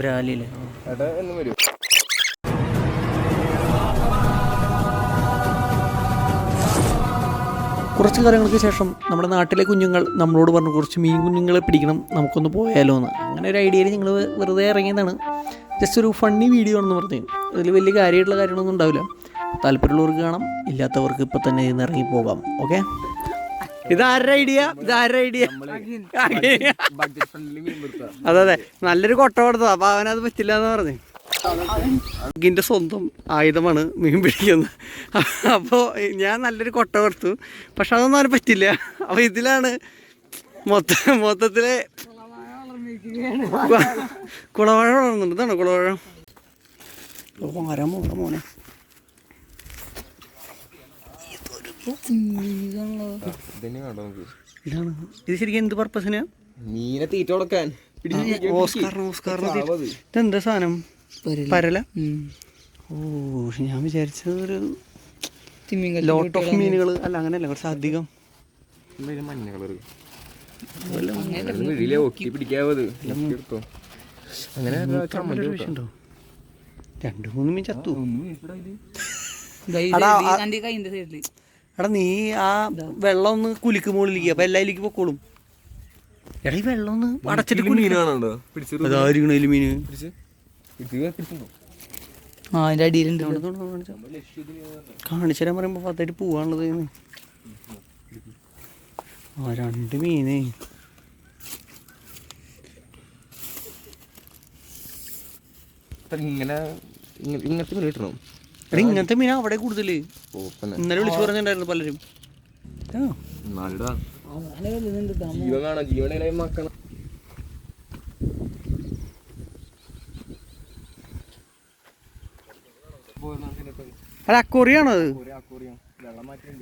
ബ്രാലിയിലെ. ഏട്ടാ എന്നും വരും. കുറച്ച് കാലങ്ങൾക്ക് ശേഷം നമ്മുടെ നാട്ടിലെ കുഞ്ഞുങ്ങൾ നമ്മളോട് പറഞ്ഞു കുറച്ച് മീൻ കുഞ്ഞുങ്ങളെ പിടിക്കണം നമുക്കൊന്ന് പോയാലോ എന്ന്. അങ്ങനെ ഒരു ഐഡിയയിൽ ഞങ്ങൾ വെറുതെ ഇറങ്ങിയതാണ്. ജസ്റ്റ് ഒരു ഫണ്ണി വീഡിയോ ആണെന്ന് പറഞ്ഞു. അതിൽ വലിയ കാര്യമായിട്ടുള്ള കാര്യങ്ങളൊന്നും ഉണ്ടാവില്ല. താല്പര്യമുള്ളവർക്ക് കാണാം ഇല്ലാത്തവർക്ക് ഇപ്പം തന്നെ ഇന്ന് ഇറങ്ങി പോകാം ഓക്കെ ഇതാരുടെ ഐഡിയ ഇതാരുടെ ഐഡിയ അതെ അതെ. നല്ലൊരു കൊട്ട കൊടുത്തത്. അപ്പൊ അവനത് പറ്റില്ല എന്ന് പറഞ്ഞു. ഇതിന്റെ സ്വന്തം ആയുധമാണ് മീൻ പിടിക്കുന്നത്. അപ്പോൾ ഞാൻ നല്ലൊരു കൊട്ട കൊടുത്തു. പക്ഷെ അതൊന്നും അവന് പറ്റില്ല. അപ്പോൾ ഇതിലാണ് മൊത്ത മൊത്തത്തിലെ കുളവാഴ വളർന്നുണ്ട് ഇതാണ് കുളവാഴ. മോനെ? ഇതാണ് ഇത് ശരിക്കും എന്ത് പർപ്പസിന് മീനെ തീറ്റ കൊടുക്കാൻ. ഓസ്കാറിന് ഓസ്കാറിന് ഇതെന്താ സാധനം? പരല. ഓ ഞാൻ വിചാരിച്ചത് ഒരു ലോട്ട് ഓഫ് മീനുകൾ അല്ല അങ്ങനെയല്ല കുറച്ച് അധികം. മഞ്ഞ രണ്ട് മൂന്ന് മീൻ ചത്തു. എടാ നീ ആ വെള്ളം ഒന്ന് കുലുക്ക് മുകളിലേക്ക് അപ്പൊ എല്ലാരിലേക്ക് പൊക്കോളും. എടാ ഈ വെള്ളം ഒന്ന് അടച്ചിട്ട് മീനാണോ അതായിരിക്കണ ഇതിൽ മീന്. ആ അതിന്റെ അടിയിലുണ്ട് കാണിച്ചു തരാൻ പറയുമ്പോ പത്തായിട്ട് പോവാനുള്ളത്. ആ രണ്ട് മീനേ. ഇങ്ങനെ ഇങ്ങ- ഇങ്ങനത്തെ മീൻ കിട്ടണം? ഇങ്ങനത്തെ മീനാ അവിടെ കൂടുതൽ. ഇന്നലെ വിളിച്ചു പറഞ്ഞിട്ടുണ്ടായിരുന്നു പലരും. അത്? അക്കോറിയാണോ അത്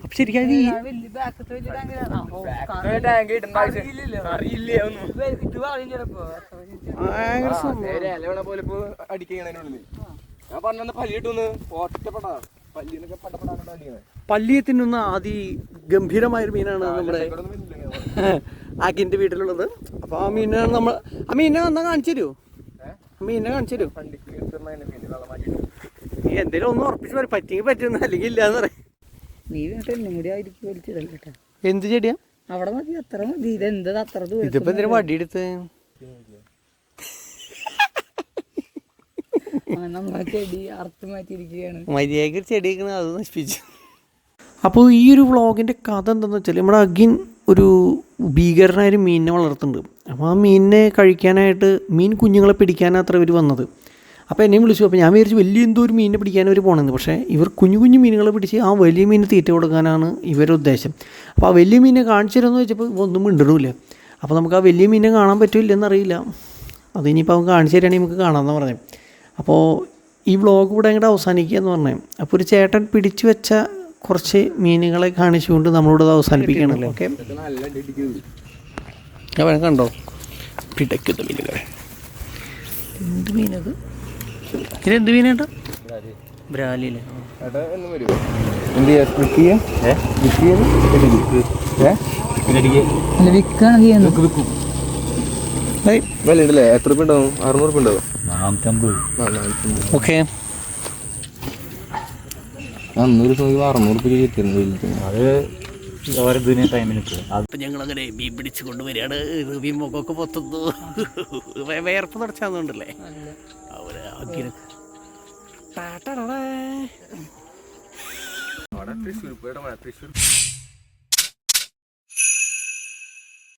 അപ്പൊ ശരിക്കും ഭയങ്കര സംഭവം. ഞാൻ പറഞ്ഞ പല്ലി കിട്ടുന്ന് ഒറ്റപ്പെടാ പല്ലിനൊക്കെ പല്ലിയെ തിന്നുന്ന ആദി ഗംഭീരമായൊരു മീനാണ് നമ്മുടെ ആക്കിന്റെ വീട്ടിലുള്ളത്. അപ്പൊ ആ മീനാണ് നമ്മൾ ആ മീനെ വന്നാ കാണിച്ചു തരുമോ മീനെ കാണിച്ചു തരുമോ നീ എന്തേലും ഒന്ന് ഉറപ്പിച്ച് പറയും പറ്റിയെങ്കിൽ പറ്റുന്ന അല്ലെങ്കിൽ ഇല്ലാന്ന് പറയും നീ കൂടി ആയിരിക്കും എന്ത് ചെടിയാ? അവിടെ മതി അത്ര മതി. ഇത് എന്താ അത്ര ദൂരം ഇതിപ്പോ എന്തിനാ വടിയെടുത്ത് മര്യാദയ്ക്ക് ചെടിക്കണ അത് നശിപ്പിച്ചു. അപ്പോൾ ഈ ഒരു വ്ളോഗിന്റെ കഥ എന്താണെന്ന് വെച്ചാൽ നമ്മുടെ അഗിൻ ഒരു ഭീകരനായ ഒരു മീനിനെ വളർത്തുന്നുണ്ട്. അപ്പോൾ ആ മീനിനെ കഴിക്കാനായിട്ട് മീൻ കുഞ്ഞുങ്ങളെ പിടിക്കാനാണ് അത്ര ഇവർ വന്നത്. അപ്പോൾ എന്നെയും വിളിച്ചു. അപ്പോൾ ഞാൻ വിചാരിച്ചു വലിയ എന്തോ ഒരു മീനിനെ പിടിക്കാൻ ഇവർ പോകണമെന്ന് പക്ഷേ ഇവർ കുഞ്ഞു കുഞ്ഞു മീനുകളെ പിടിച്ച് ആ വലിയ മീനിന് തീറ്റ കൊടുക്കാനാണ് ഇവരുടെ ഉദ്ദേശം. അപ്പോൾ ആ വലിയ മീനിനെ കാണിച്ചിരുന്നു വെച്ചപ്പോൾ ഒന്നും മിണ്ടിടില്ല അപ്പോൾ നമുക്ക് ആ വലിയ മീനിനെ കാണാൻ പറ്റില്ല എന്നറിയില്ല അത് ഇനിയിപ്പോൾ അവൻ കാണിച്ചു തരികയാണെങ്കിൽ നമുക്ക് കാണാമെന്ന് പറഞ്ഞു അപ്പോൾ ഈ വ്ളോഗ് ഇവിടെ അങ്ങോട്ട് അവസാനിക്കുക എന്ന് പറഞ്ഞു. അപ്പോൾ ഒരു ചേട്ടൻ പിടിച്ചു വെച്ച കുറച്ച് മീനുകളെ കാണിച്ചുകൊണ്ട് നമ്മളോട് അത് അവസാനിപ്പിക്കണല്ലോ? ഓക്കെ. നല്ല അടിക്കുന്നത് കണ്ടോ? പിടയ്ക്കുന്ന മീനുകളെ. എന്ത് മീനത് ഇതെന്ത് മീനേട്ടാ ബ്രാലിയിലെ ഏട്ടാ? എന്നും വരും. എന്ത് ചെയ്യുന്നത് വില ഉണ്ടല്ലേ? എത്ര രൂപ ഉണ്ടാവും? അറുന്നൂറ് രൂപ ഉണ്ടാവും. ഓക്കെ. അന്നൂറ് രൂപ അറുന്നൂറ് രൂപ കിട്ടുന്നു അത് ഓരോ ടൈമിന് അപ്പം ഞങ്ങൾ അങ്ങനെ മീൻ പിടിച്ച് കൊണ്ടുവരികയാണ്. മീൻ മുഖമൊക്കെ പൊത്തുന്നു. വേർപ്പ് വയർപ്പ് നടച്ചാന്നുണ്ടല്ലേ അവർ തൃശ്ശൂർ തൃശ്ശൂർ